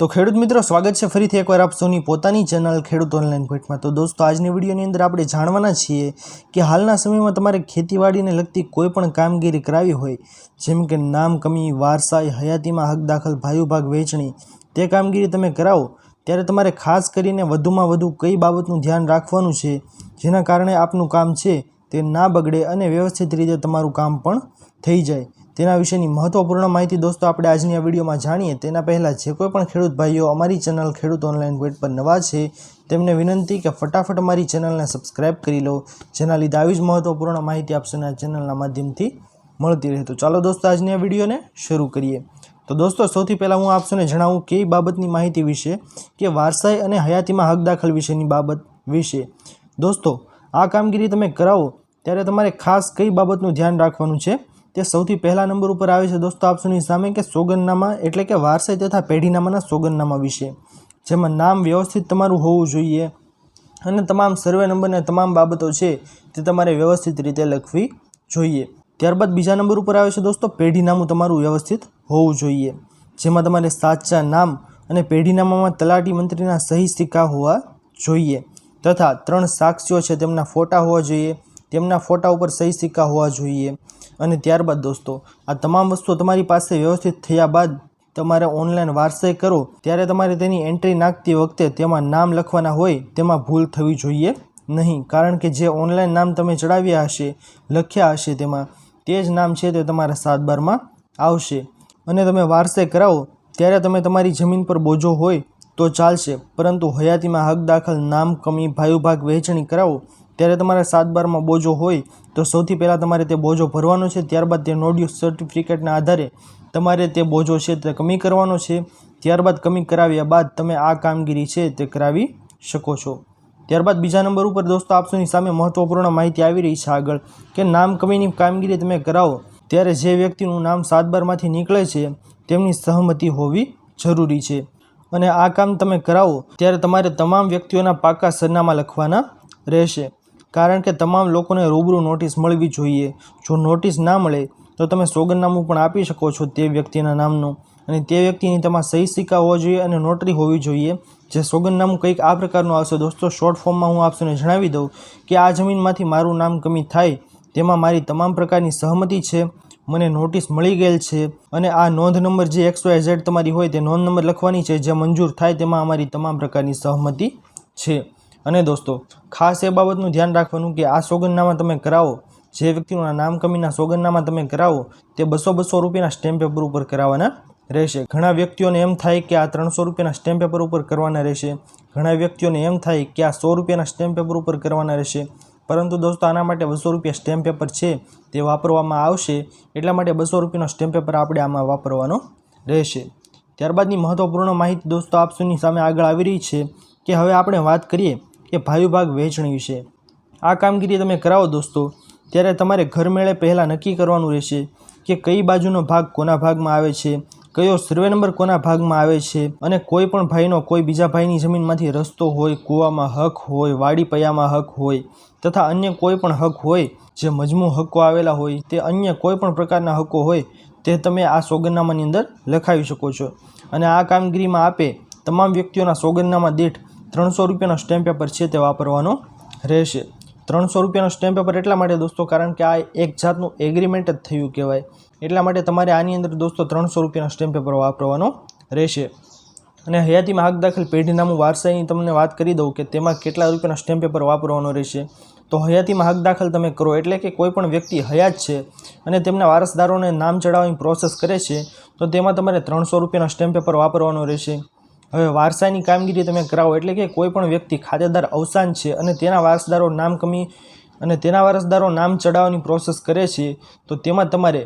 તો ખેડૂત મિત્રો, સ્વાગત છે ફરીથી એકવાર આપ સૌની પોતાની ચેનલ ખેડૂત ઓનલાઈન ભેટમાં. તો દોસ્તો, આજની વિડીયોની અંદર આપણે જાણવાના છીએ કે હાલના સમયમાં તમારે ખેતીવાડીને લગતી કોઈ પણ કામગીરી કરાવી હોય, જેમ કે નામ કમી, વારસાઈ, હયાતીમાં હક દાખલ, ભાયુભાગ વહેંચણી તે કામગીરી તમે કરાવો, ત્યારે તમારે ખાસ કરીને વધુમાં વધુ કઈ બાબતનું ધ્યાન રાખવાનું છે, જેના કારણે આપનું કામ છે તે ના બગડે અને વ્યવસ્થિત રીતે તમારું કામ પણ થઈ જાય. તેના વિશેની મહત્વપૂર્ણ માહિતી દોસ્તો આપણે આજની આ વિડીયોમાં જાણીએ. તેના પહેલાં જે કોઈ પણ ખેડૂત ભાઈઓ અમારી ચેનલ ખેડૂત ઓનલાઈન વેટ પર નવા છે, તેમને વિનંતી કે ફટાફટ અમારી ચેનલને સબસ્ક્રાઇબ કરી લો, જેના લીધે આવી જ મહત્વપૂર્ણ માહિતી આપશોને આ ચેનલના માધ્યમથી મળતી રહે. તો ચાલો દોસ્તો આજની આ વિડીયોને શરૂ કરીએ. તો દોસ્તો સૌથી પહેલાં હું આપશોને જણાવું કે બાબતની માહિતી વિશે કે વારસાઈ અને હયાતીમાં હક દાખલ વિશેની બાબત વિશે. દોસ્તો, આ કામગીરી તમે કરાવો ત્યારે તમારે ખાસ કઈ બાબતનું ધ્યાન રાખવાનું છે? તે સૌથી પહેલા નંબર ઉપર આવે છે દોસ્તો આપસોની સામે કે સોગંદનામા, એટલે કે વારસાઈ તથા પેઢીનામાના સોગંદનામા વિશે. જેમાં નામ વ્યવસ્થિત તમારું હોવું જોઈએ અને તમામ સર્વે નંબરને તમામ બાબતો છે તે તમારે વ્યવસ્થિત રીતે લખવી જોઈએ. ત્યારબાદ બીજા નંબર ઉપર આવે છે દોસ્તો પેઢીનામું તમારું વ્યવસ્થિત હોવું જોઈએ. જેમાં તમારે સાચા નામ અને પેઢીનામામાં તલાટી મંત્રીના સહી સિક્કા હોવા જોઈએ તથા ત્રણ સાક્ષીઓ છે તેમના ફોટા હોવા જોઈએ. તેમના ફોટા ઉપર સહી સિક્કા હોવા જોઈએ. અને ત્યારબાદ દોસ્તો, આ તમામ વસ્તુઓ તમારી પાસે વ્યવસ્થિત થયા બાદ તમારે ઓનલાઈન વારસાઈ કરો. ત્યારે તમારે તેની એન્ટ્રી નાખતી વખતે તેમાં નામ લખવાના હોય તેમાં ભૂલ થવી જોઈએ નહીં. કારણ કે જે ઓનલાઈન નામ તમે ચડાવ્યા હશે, લખ્યા હશે તેમાં, તે જ નામ છે તે તમારા સાત બારમાં આવશે. અને તમે વારસે કરાવો, ત્યારે તમે તમારી જમીન પર બોજો હોય તો ચાલશે. પરંતુ હયાતીમાં હક દાખલ, નામ કમી ભાગ વહેંચણી કરાવો ત્યારે તમારે સાત બારમાં બોજો હોય તો સૌથી પહેલાં તમારે તે બોજો ભરવાનો છે. ત્યારબાદ તે નોડ્યુ સર્ટિફિકેટના આધારે તમારે તે બોજો છે તે કમી કરવાનો છે. ત્યારબાદ કમી કરાવ્યા બાદ તમે આ કામગીરી છે તે કરાવી શકો છો. ત્યારબાદ બીજા નંબર ઉપર દોસ્તો આપસોની સામે મહત્વપૂર્ણ માહિતી આવી રહી છે આગળ કે નામ કમીની કામગીરી તમે કરાવો ત્યારે જે વ્યક્તિનું નામ સાત બારમાંથી નીકળે છે તેમની સહમતિ હોવી જરૂરી છે. અને આ કામ તમે કરાવો ત્યારે તમારે તમામ વ્યક્તિઓના પાકા સરનામા લખવાના રહેશે. કારણ કે તમામ લોકોને રૂબરૂ નોટિસ મળવી જોઈએ. જો નોટિસ ના મળે, તો તમે સોગંદનામું પણ આપી શકો છો તે વ્યક્તિના નામનું. અને તે વ્યક્તિની તમારા સહી સિક્કા હોવા જોઈએ અને નોટરી હોવી જોઈએ. જે સોગંદનામું કંઈક આ પ્રકારનું આવશે, દોસ્તો શોર્ટ ફોર્મમાં હું આપશોને જણાવી દઉં કે આ જમીનમાંથી મારું નામ કમી થાય, તેમાં મારી તમામ પ્રકારની સહમતિ છે, મને નોટિસ મળી ગયેલ છે, અને આ નોંધ નંબર જે એક્સ વાય ઝેડ તમારી હોય તે નોંધ નંબર લખવાની છે, જે મંજૂર થાય તેમાં અમારી તમામ પ્રકારની સહમતિ છે. અને દોસ્તો, ખાસ એ બાબતનું ધ્યાન રાખવાનું કે આ સોગંદનામા તમે કરાવો, જે વ્યક્તિનું નામ કમીના સોગંદનામા તમે કરાવો, તે બસો બસો રૂપિયાના સ્ટેમ્પ પેપર ઉપર કરાવવાના રહેશે. ઘણા વ્યક્તિઓને એમ થાય કે આ ત્રણસો રૂપિયાના સ્ટેમ્પ પેપર ઉપર કરવાના રહેશે. ઘણા વ્યક્તિઓને એમ થાય કે આ સો રૂપિયાના સ્ટેમ્પ પેપર ઉપર કરવાના રહેશે. પરંતુ દોસ્તો, આના માટે બસો રૂપિયા સ્ટેમ્પ પેપર છે, તે વાપરવામાં આવશે. એટલા માટે બસો રૂપિયાનો સ્ટેમ્પ પેપર આપણે આમાં વાપરવાનો રહેશે. ત્યારબાદની મહત્ત્વપૂર્ણ માહિતી દોસ્તો આપસુની સામે આગળ આવી રહી છે કે હવે આપણે વાત કરીએ કે ભાયુ ભાગ વહેંચણી વિશે આ કામગીરી તમે કરાવો દોસ્તો. ત્યારે તમારે ઘરમેળે પહેલાં નક્કી કરવાનું રહેશે કે કઈ બાજુનો ભાગ કોના ભાગમાં આવે છે, કયો સર્વે નંબર કોના ભાગમાં આવે છે અને કોઈ પણ ભાઈનો કોઈ બીજા ભાઈની જમીનમાંથી રસ્તો હોય, કૂવામાં હક હોય વાડી પૈયામાં હક હોય તથા અન્ય કોઈ પણ હક હોય, જે મજમૂ હક્કો આવેલા હોય, તે અન્ય કોઈ પણ પ્રકારના હક્કો હોય, તે તમે આ સોગંદનામાની અંદર લખાવી શકો છો. અને આ કામગીરીમાં આપે તમામ વ્યક્તિઓના સોગંદનામા દીઠ ત્રણસો રૂપિયાનો સ્ટેમ્પ પેપર છે તે વાપરવાનો રહેશે. ત્રણસો રૂપિયાનો સ્ટેમ્પ પેપર એટલા માટે દોસ્તો, કારણ કે આ એક જાતનું એગ્રીમેન્ટ જ થયું કહેવાય. એટલા માટે તમારે આની અંદર દોસ્તો ત્રણસો રૂપિયાનો સ્ટેમ્પ પેપર વાપરવાનો રહેશે. અને હયાતીમાં હક દાખલ પેઢીનામું વારસાઈની તમને વાત કરી દઉં કે તેમાં કેટલા રૂપિયાનો સ્ટેમ્પ પેપર વાપરવાનો રહેશે. તો હયાતીમાં હક દાખલ તમે કરો એટલે કે કોઈ પણ વ્યક્તિ હયાત છે અને તેમના વારસદારોને નામ ચડાવવાની પ્રોસેસ કરે છે, તો તેમાં તમારે ત્રણસો રૂપિયાનો સ્ટેમ્પ પેપર વાપરવાનો રહેશે. હવે વારસાની કામગીરી તમે કરાવો એટલે કે કોઈ પણ વ્યક્તિ ખાતેદાર અવસાન છે અને તેના વારસદારો નામ કમી અને તેના વારસદારો નામ ચડાવવાની પ્રોસેસ કરે છે, તો તેમાં તમારે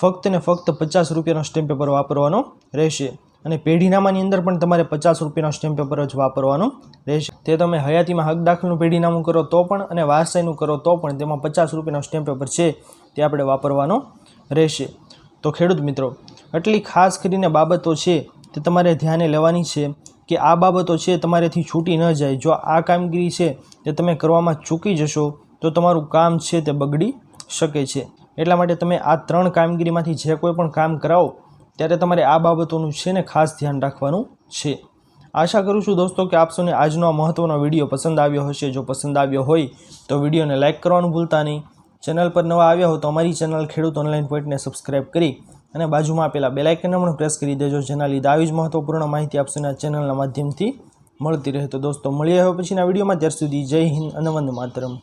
ફક્ત ને ફક્ત પચાસ રૂપિયાનો સ્ટેમ્પ પેપર વાપરવાનો રહેશે અને પેઢીનામાની અંદર પણ તમારે પચાસ રૂપિયાનો સ્ટેમ્પ પેપર જ વાપરવાનો રહેશે. તે તમે હયાતીમાં હક દાખલનું પેઢીનામું કરો તો પણ અને વારસાઈનું કરો તો પણ તેમાં પચાસ રૂપિયાનો સ્ટેમ્પ પેપર છે તે આપણે વાપરવાનો રહેશે. તો ખેડૂત મિત્રો, આટલી ખાસ કરીને બાબતો છે તે તમારે ધ્યાને લેવાની છે કે આ બાબતો છે તમારેથી છૂટી ન જાય. જો આ કામગીરી છે તે તમે કરવામાં ચૂકી જશો, તો તમારું કામ છે તે બગડી શકે છે. એટલા માટે તમે આ ત્રણ કામગીરીમાંથી જે કોઈ પણ કામ કરાવો, ત્યારે તમારે આ બાબતોનું છે ને ખાસ ધ્યાન રાખવાનું છે. આશા કરું છું દોસ્તો કે આપ સૌને આજનો આ મહત્ત્વનો વીડિયો પસંદ આવ્યો હશે. જો પસંદ આવ્યો હોય, તો વિડીયોને લાઇક કરવાનું ભૂલતા નહીં. ચેનલ પર નવા આવ્યા હો તો અમારી ચેનલ ખેડૂત ઓનલાઈન પોઈન્ટને સબસ્ક્રાઈબ કરી અને બાજુમાં આપેલા બેલાઇકનને પણ પ્રેસ કરી દેજો. જેના લીધે આવી જ મહત્વપૂર્ણ માહિતી આપ અને ચેનલના માધ્યમથી મળતી રહે. તો દોસ્તો, મળીએ હવે પછીના વિડીયોમાં ત્યાર સુધી જય હિન્દ અને વંદે માતરમ.